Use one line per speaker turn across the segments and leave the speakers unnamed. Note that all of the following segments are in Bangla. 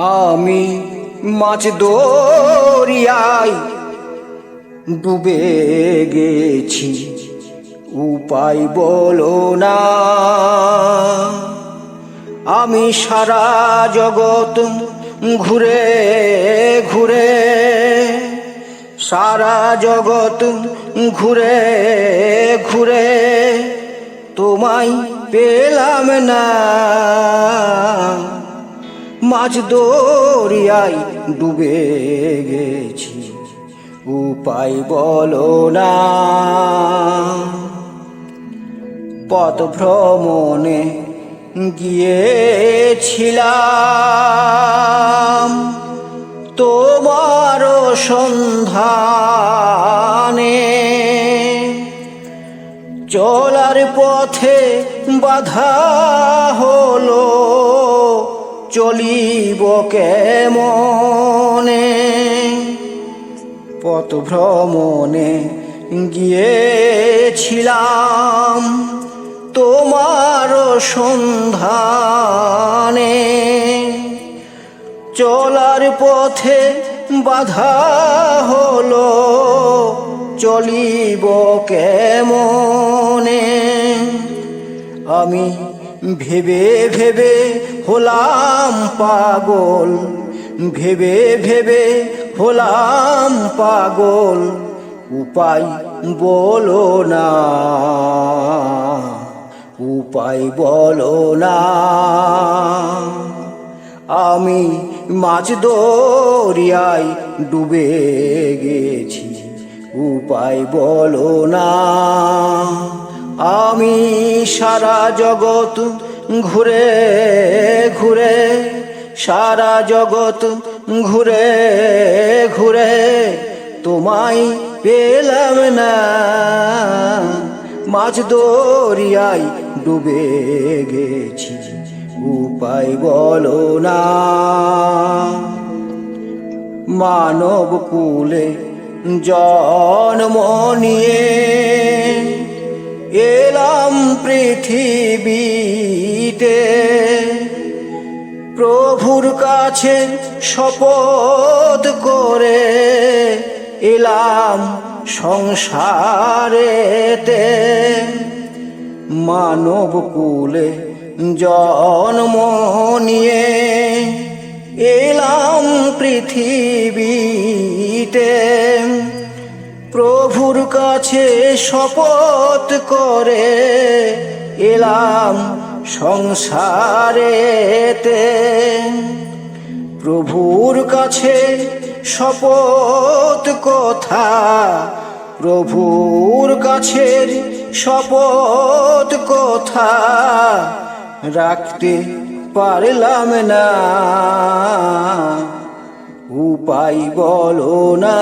আমি মাছ দরিয়ায় ডুবে গেছি, উপায় বলো না। আমি সারা জগৎ ঘুরে ঘুরে, সারা জগৎ ঘুরে ঘুরে তোমায় পেলাম না। মাছ দরিয়ায় ডুবে গেছি। উপায় বলো না। পথ ভ্রমণে গিয়েছিলাম। তোমার সন্ধানে চলার পথে বাধা হলো। চলিব কেমনে? পথ ভ্রমণে গিয়েছিলাম তোমার সন্ধানে। চলার পথে বাধা হলো, চলিব কেমনে? আমি ভেবে ভেবে হলাম পাগল, ভেবে ভেবে হলাম পাগল, উপায় বলো না, উপায় বলো না। আমি মাছ দরিয়ায় ডুবে গেছি, উপায় বলো না। আমি সারা জগৎ ঘুরে ঘুরে, সারা জগৎ ঘুরে ঘুরে তোমায় পেলাম না। মাছ দরিয়ায় ডুবে গেছি, উপায় বলো না। মানব কুলে জন্ম নিয়ে এলাম পৃথিবীতে। প্রভুর কাছে শপথ করে এলাম সংসারেতে। মানব কুলে জন্ম নিয়ে এলাম পৃথিবীতে। প্রভুর কাছে শপথ করে, এলাম সংসারেতে। প্রভুর কাছে শপথ কথা, প্রভুর কাছে শপথ কথা রাখতে পারলাম না। উপায় বলো না।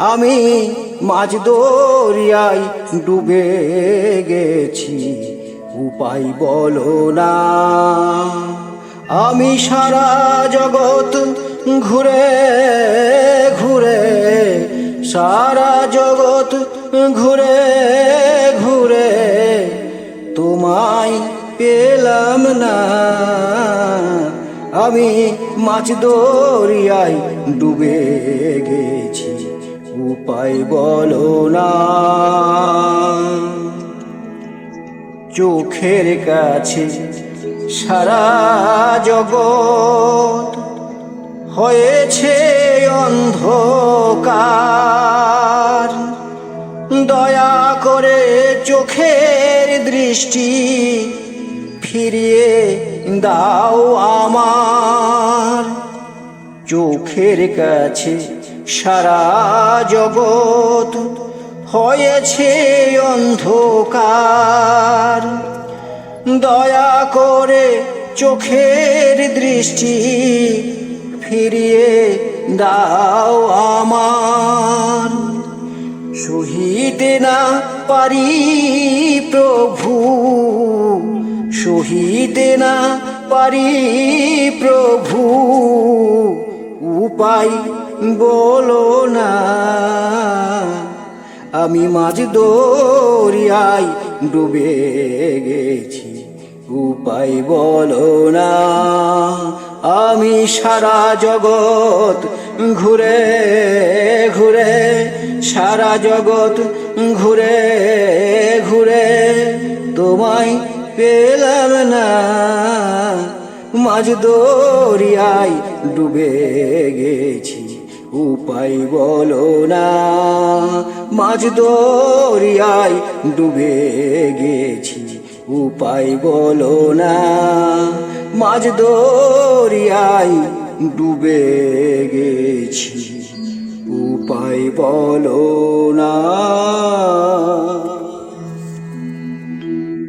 আমি মাছ দরিয়ায় ডুবে গেছি। উপায় বলো না। আমি সারা জগৎ ঘুরে ঘুরে, সারা জগৎ ঘুরে ঘুরে তোমায় পেলাম না। আমি মাছ দরিয়ায় ডুবে গেছি। উপায় বলো না। চোখের কাছে সারা জগৎ হয়েছে অন্ধকার। দয়া করে চোখের দৃষ্টি ফিরিয়ে দাও আমার। চোখের কাছে সারা জগৎ হয়েছে অন্ধকার। দয়া করে চোখের দৃষ্টি ফিরিয়ে দাও আমার। সহিতে না পারি প্রভু সহিতে না পারি প্রভু। উপায় বলো না, আমি মাঝ দরিয়ায় ডুবে গেছি। উপায় বলো না, আমি সারা জগৎ ঘুরে ঘুরে, সারা জগৎ ঘুরে ঘুরে তোমায় পেলাম না। মাঝ দরিয়ায় ডুবে উপায় বলো না। মাঝ দরিয়ায় ডুবে গেছি, উপায় বলো না। মাঝ দরিয়ায় ডুবে গেছি, উপায় বলো না।